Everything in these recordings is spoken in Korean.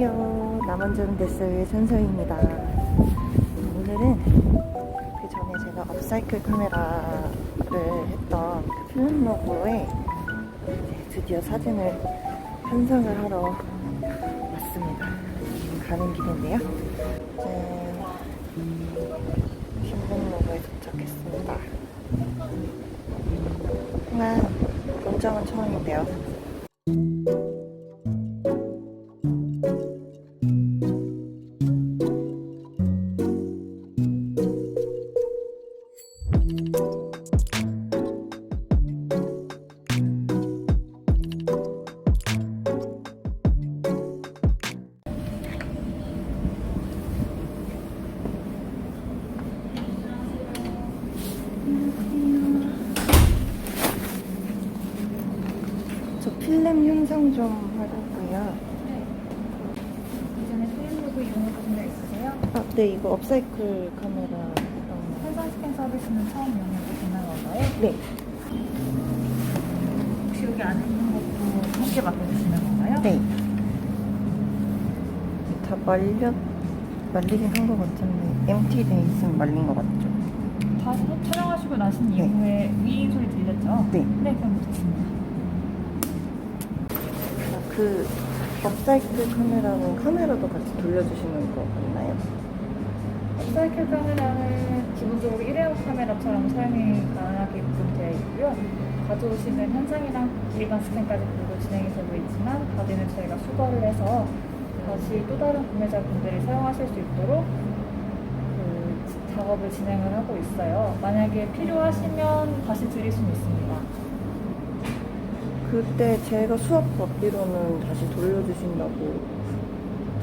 안녕하세요. 남원전 데스의 천서입니다. 오늘은 그 전에 제가 업사이클 카메라를 했던 그 필름 로고에 드디어 사진을 편성을 하러 왔습니다. 가는 길인데요. 이제 필름 로고에 도착했습니다. 하지만 본점은 처음인데요. 필름 현상 좀 하려고요. 이전에 필름로그 이용해 보신 적 있으세요? 아, 네, 이거 업사이클 카메라. 어, 현상 스캔 서비스는 처음 이용해 보시는 건가요? 네, 혹시 여기 안에 있는 것도 함께 맡겨주시는 건가요? 네. 다 말려, 말리긴 한 것 같은데, MT 돼 있으면 말린 것 같죠? 다 촬영하시고 나신 네. 이후에 위인 소리 들렸죠? 네. 네, 그럼 좋습니다. 아, 그, 업사이클 카메라는 카메라도 같이 돌려주시는 거 맞나요? 사이클 카메라는 기본적으로 일회용 카메라처럼 사용이 가능하게끔 되어 있고요. 가져오시는 현상이랑 일반 스캔까지 모두 진행이 되고 있지만 바디는 저희가 수거를 해서 다시 또 다른 구매자분들이 사용하실 수 있도록 그 작업을 진행을 하고 있어요. 만약에 필요하시면 다시 드릴 수는 있습니다. 그때 제가 수업 받기로는 다시 돌려주신다고.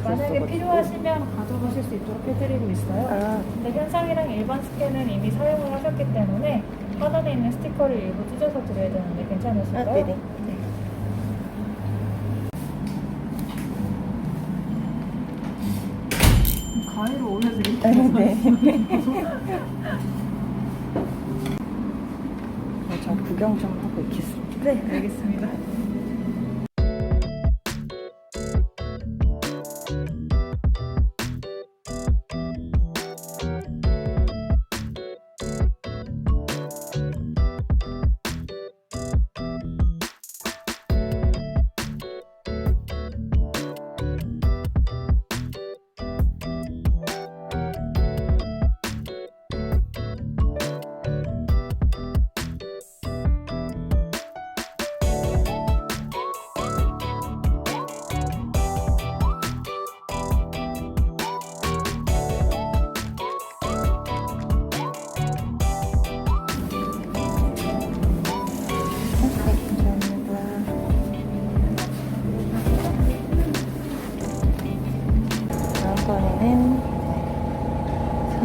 만약에. 필요하시면 가져가실 수 있도록 해드리고 있어요. 아, 근데 현상이랑 일반 스캔은 이미 사용을 하셨기 때문에 하단에 있는 스티커를 일부 찢어서 드려야 되는데 괜찮으실까요? 아, 네네. 네. 가위로 올려드릴게요. 네. 네, 저 구경 좀 하고 있겠습니다. 네, 알겠습니다.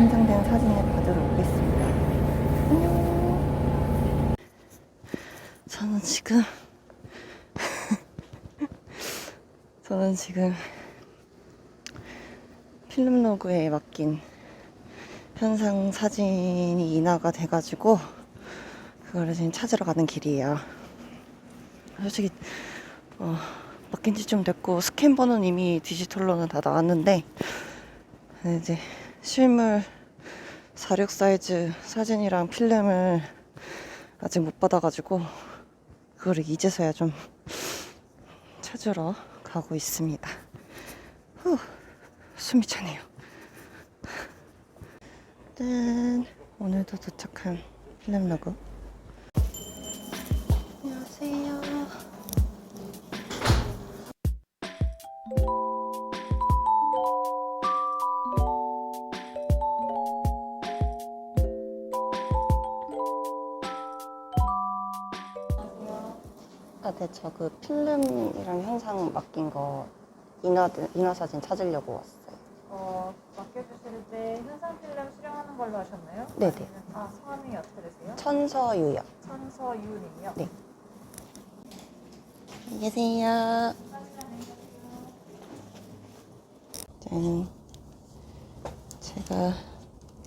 선정된 사진을 받으러 오겠습니다. 안녕. 저는 지금 저는 지금 필름 로그에 맡긴 현상 사진이 인화가 돼가지고 그거를 지금 찾으러 가는 길이에요. 솔직히 어, 맡긴 지 좀 됐고 스캔 번호는 이미 디지털로는 다 나왔는데 이제 실물 46 사이즈 사진이랑 필름을 아직 못 받아가지고 그거를 이제서야 좀 찾으러 가고 있습니다. 후, 숨이 차네요. 짠! 오늘도 도착한 필름 로그. 아, 네, 저 그 필름이랑 현상 맡긴 거 인화, 인화 사진 찾으려고 왔어요. 어, 맡겨주실 때 현상 필름 수령하는 걸로 하셨나요? 네네. 아니면- 아, 성함이 어떻게 되세요? 천서유요. 천서유님이요? 네. 안녕히 계세요. 짠. 제가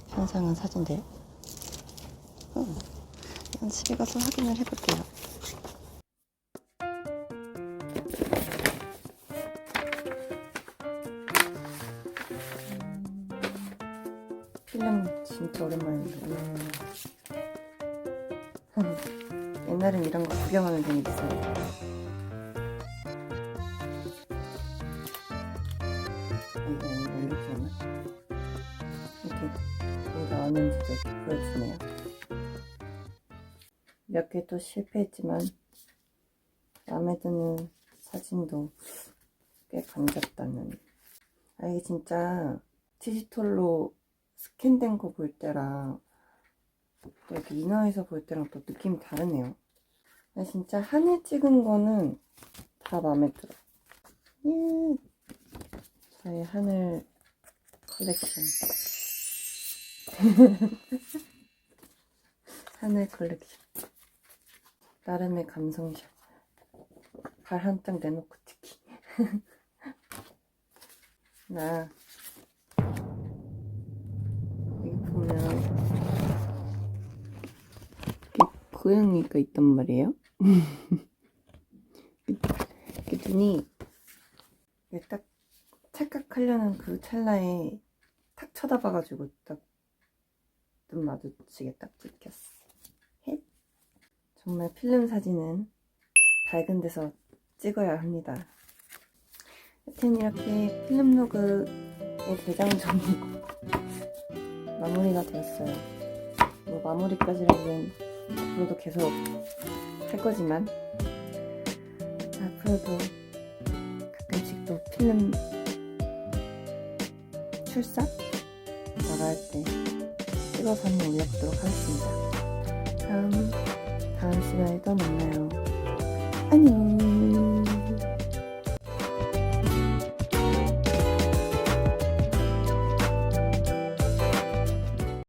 현상한 사진들. 음, 집에 가서 확인을 해볼게요. 오랜만에 음. 옛날엔 이런 거 구경하는 재미 있어요. 이게 아니라 이렇게 하나? 이렇게 뭐 나왔는지도 보여주네요. 몇개또 실패했지만 마음에 드는 사진도 꽤 건졌다는. 아 이게 진짜 디지털로 스캔된 거 볼 때랑 또 이렇게 인화해서 볼 때랑 또 느낌이 다르네요. 나 진짜 하늘 찍은 거는 다 마음에 들어. 예. 저의 하늘 컬렉션. 하늘 컬렉션. 나름의 감성샷. 발 한짝 내놓고 찍기. 나 고양이가 있단 말이에요. 눈이 이렇게 딱 착각하려는 그 찰나에 탁 쳐다봐가지고 딱 눈 마주치게 딱 찍혔어. 헷. 정말 필름 사진은 밝은 데서 찍어야 합니다. 여튼 이렇게 필름 로그의 대장정이고 마무리가 되었어요. 뭐 마무리까지라면 앞으로도 계속 할 거지만 앞으로도 가끔씩 또 필름 출사 나갈 때 찍어서 한번 올려보도록 하겠습니다. 다음 다음 시간에 또 만나요. 안녕.